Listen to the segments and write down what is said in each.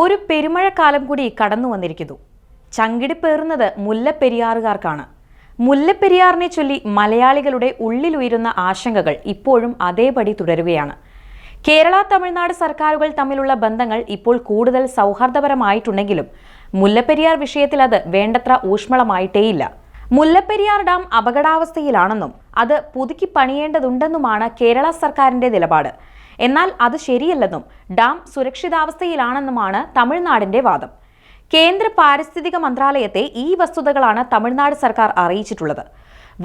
ഒരു പെരുമഴക്കാലം കൂടി കടന്നു വന്നിരിക്കുന്നു. ചങ്കിടിപ്പേറുന്നത് മുല്ലപ്പെരിയാറുകാർക്കാണ്. മുല്ലപ്പെരിയാറിനെ ചൊല്ലി മലയാളികളുടെ ഉള്ളിലുയരുന്ന ആശങ്കകൾ ഇപ്പോഴും അതേപടി തുടരുകയാണ്. കേരള തമിഴ്നാട് സർക്കാരുകൾ തമ്മിലുള്ള ബന്ധങ്ങൾ ഇപ്പോൾ കൂടുതൽ സൗഹാർദ്ദപരമായിട്ടുണ്ടെങ്കിലും മുല്ലപ്പെരിയാർ വിഷയത്തിൽ അത് വേണ്ടത്ര ഊഷ്മളമായിട്ടേയില്ല. മുല്ലപ്പെരിയാർ ഡാം അപകടാവസ്ഥയിലാണെന്നും അത് പുതുക്കി പണിയേണ്ടതുണ്ടെന്നുമാണ് കേരള സർക്കാരിന്റെ നിലപാട്. എന്നാൽ അത് ശരിയല്ലെന്നും ഡാം സുരക്ഷിതാവസ്ഥയിലാണെന്നുമാണ് തമിഴ്നാടിന്റെ വാദം. കേന്ദ്ര പാരിസ്ഥിതിക മന്ത്രാലയത്തെ ഈ വസ്തുതകളാണ് തമിഴ്നാട് സർക്കാർ അറിയിച്ചിട്ടുള്ളത്.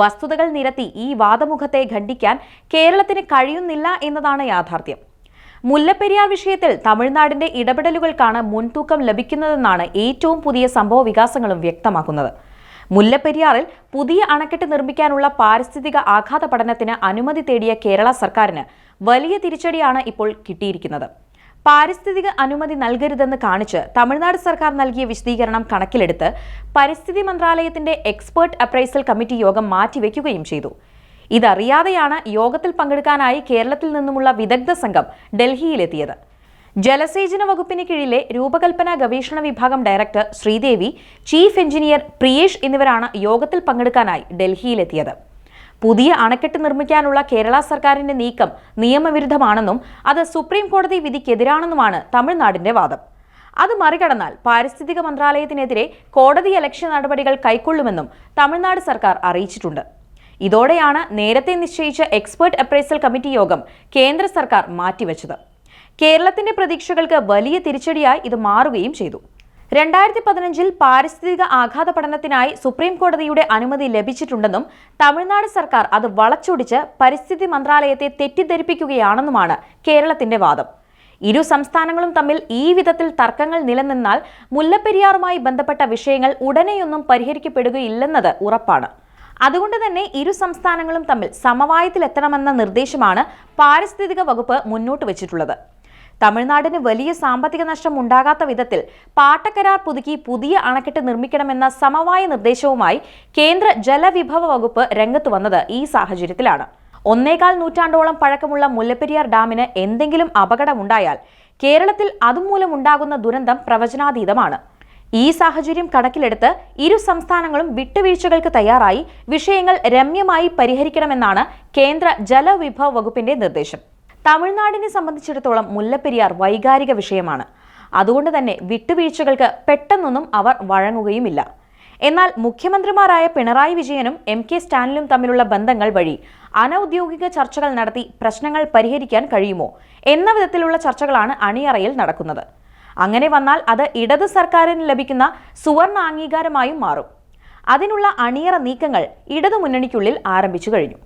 വസ്തുതകൾ നിരത്തി ഈ വാദമുഖത്തെ ഖണ്ഡിക്കാൻ കേരളത്തിന് കഴിയുന്നില്ല എന്നതാണ് യാഥാർത്ഥ്യം. മുല്ലപ്പെരിയാർ വിഷയത്തിൽ തമിഴ്നാടിന്റെ ഇടപെടലുകൾക്കാണ് മുൻതൂക്കം ലഭിക്കുന്നതെന്നാണ് ഏറ്റവും പുതിയ സംഭവ വികാസങ്ങളും വ്യക്തമാക്കുന്നത്. മുല്ലപ്പെരിയാറിൽ പുതിയ അണക്കെട്ട് നിർമ്മിക്കാനുള്ള പാരിസ്ഥിതിക ആഘാത പഠനത്തിന് അനുമതി തേടിയ കേരള സർക്കാരിന് വലിയ തിരിച്ചടിയാണ് ഇപ്പോൾ കിട്ടിയിരിക്കുന്നത്. പാരിസ്ഥിതിക അനുമതി നൽകരുതെന്ന് കാണിച്ച് തമിഴ്നാട് സർക്കാർ നൽകിയ വിശദീകരണം കണക്കിലെടുത്ത് പരിസ്ഥിതി മന്ത്രാലയത്തിന്റെ എക്സ്പേർട്ട് അപ്രൈസൽ കമ്മിറ്റി യോഗം മാറ്റിവെക്കുകയും ചെയ്തു. ഇതറിയാതെയാണ് യോഗത്തിൽ പങ്കെടുക്കാനായി കേരളത്തിൽ നിന്നുമുള്ള വിദഗ്ധ സംഘം ഡൽഹിയിലെത്തിയത്. ജലസേചന വകുപ്പിന് കീഴിലെ രൂപകൽപ്പന ഗവേഷണ വിഭാഗം director Sreedevi chief engineer Priyesh എന്നിവരാണ് യോഗത്തിൽ പങ്കെടുക്കാനായി ഡൽഹിയിലെത്തിയത്. പുതിയ അണക്കെട്ട് നിർമ്മിക്കാനുള്ള കേരള സർക്കാരിന്റെ നീക്കം നിയമവിരുദ്ധമാണെന്നും അത് സുപ്രീം കോടതി വിധിക്കെതിരാണെന്നുമാണ് തമിഴ്നാടിന്റെ വാദം. അത് മറികടന്നാൽ പാരിസ്ഥിതിക മന്ത്രാലയത്തിനെതിരെ കോടതി അലക്ഷ്യ നടപടികൾ കൈക്കൊള്ളുമെന്നും തമിഴ്നാട് സർക്കാർ അറിയിച്ചിട്ടുണ്ട്. ഇതോടെയാണ് നേരത്തെ നിശ്ചയിച്ച എക്സ്പേർട്ട് അപ്രൈസൽ കമ്മിറ്റി യോഗം കേന്ദ്ര സർക്കാർ മാറ്റിവെച്ചത്. കേരളത്തിന്റെ പ്രതീക്ഷകൾക്ക് വലിയ തിരിച്ചടിയായി ഇത് മാറുകയും ചെയ്തു. രണ്ടായിരത്തി പതിനഞ്ചിൽ പാരിസ്ഥിതിക ആഘാത പഠനത്തിനായി സുപ്രീം കോടതിയുടെ അനുമതി ലഭിച്ചിട്ടുണ്ടെന്നും തമിഴ്നാട് സർക്കാർ അത് വളച്ചൊടിച്ച് പരിസ്ഥിതി മന്ത്രാലയത്തെ തെറ്റിദ്ധരിപ്പിക്കുകയാണെന്നുമാണ് കേരളത്തിന്റെ വാദം. ഇരു സംസ്ഥാനങ്ങളും തമ്മിൽ ഈ വിധത്തിൽ തർക്കങ്ങൾ നിലനിന്നാൽ മുല്ലപ്പെരിയാറുമായി ബന്ധപ്പെട്ട വിഷയങ്ങൾ ഉടനെയൊന്നും പരിഹരിക്കപ്പെടുകയില്ലെന്നത് ഉറപ്പാണ്. അതുകൊണ്ട് തന്നെ ഇരു സംസ്ഥാനങ്ങളും തമ്മിൽ സമവായത്തിലെത്തണമെന്ന നിർദ്ദേശമാണ് പാരിസ്ഥിതിക വകുപ്പ് മുന്നോട്ട് വച്ചിട്ടുള്ളത്. തമിഴ്നാടിന് വലിയ സാമ്പത്തിക നഷ്ടം ഉണ്ടാകാത്ത വിധത്തിൽ പാട്ടക്കരാർ പുതുക്കി പുതിയ അണക്കെട്ട് നിർമ്മിക്കണമെന്ന സമവായ നിർദ്ദേശവുമായി കേന്ദ്ര ജലവിഭവ വകുപ്പ് രംഗത്ത് വന്നത് ഈ സാഹചര്യത്തിലാണ്. ഒന്നേകാൽ നൂറ്റാണ്ടോളം പഴക്കമുള്ള മുല്ലപ്പെരിയാർ ഡാമിന് എന്തെങ്കിലും അപകടമുണ്ടായാൽ കേരളത്തിൽ അതുമൂലം ഉണ്ടാകുന്ന ദുരന്തം പ്രവചനാതീതമാണ്. ഈ സാഹചര്യം കണക്കിലെടുത്ത് ഇരു സംസ്ഥാനങ്ങളും വിട്ടുവീഴ്ചകൾക്ക് തയ്യാറായി വിഷയങ്ങൾ രമ്യമായി പരിഹരിക്കണമെന്നാണ് കേന്ദ്ര ജലവിഭവ വകുപ്പിന്റെ നിർദ്ദേശം. തമിഴ്നാടിനെ സംബന്ധിച്ചിടത്തോളം മുല്ലപ്പെരിയാർ വൈകാരിക വിഷയമാണ്. അതുകൊണ്ട് തന്നെ വിട്ടുവീഴ്ചകൾക്ക് പെട്ടെന്നൊന്നും അവർ വഴങ്ങുകയുമില്ല. എന്നാൽ മുഖ്യമന്ത്രിമാരായ പിണറായി വിജയനും എം കെ സ്റ്റാലിനും തമ്മിലുള്ള ബന്ധങ്ങൾ വഴി അനൌദ്യോഗിക ചർച്ചകൾ നടത്തി പ്രശ്നങ്ങൾ പരിഹരിക്കാൻ കഴിയുമോ എന്ന വിധത്തിലുള്ള ചർച്ചകളാണ് അണിയറയിൽ നടക്കുന്നത്. അങ്ങനെ വന്നാൽ അത് ഇടത് സർക്കാരിന് ലഭിക്കുന്ന സുവർണ അംഗീകാരമായും മാറും. അതിനുള്ള അണിയറ നീക്കങ്ങൾ ഇടതുമുന്നണിക്കുള്ളിൽ ആരംഭിച്ചു കഴിഞ്ഞു.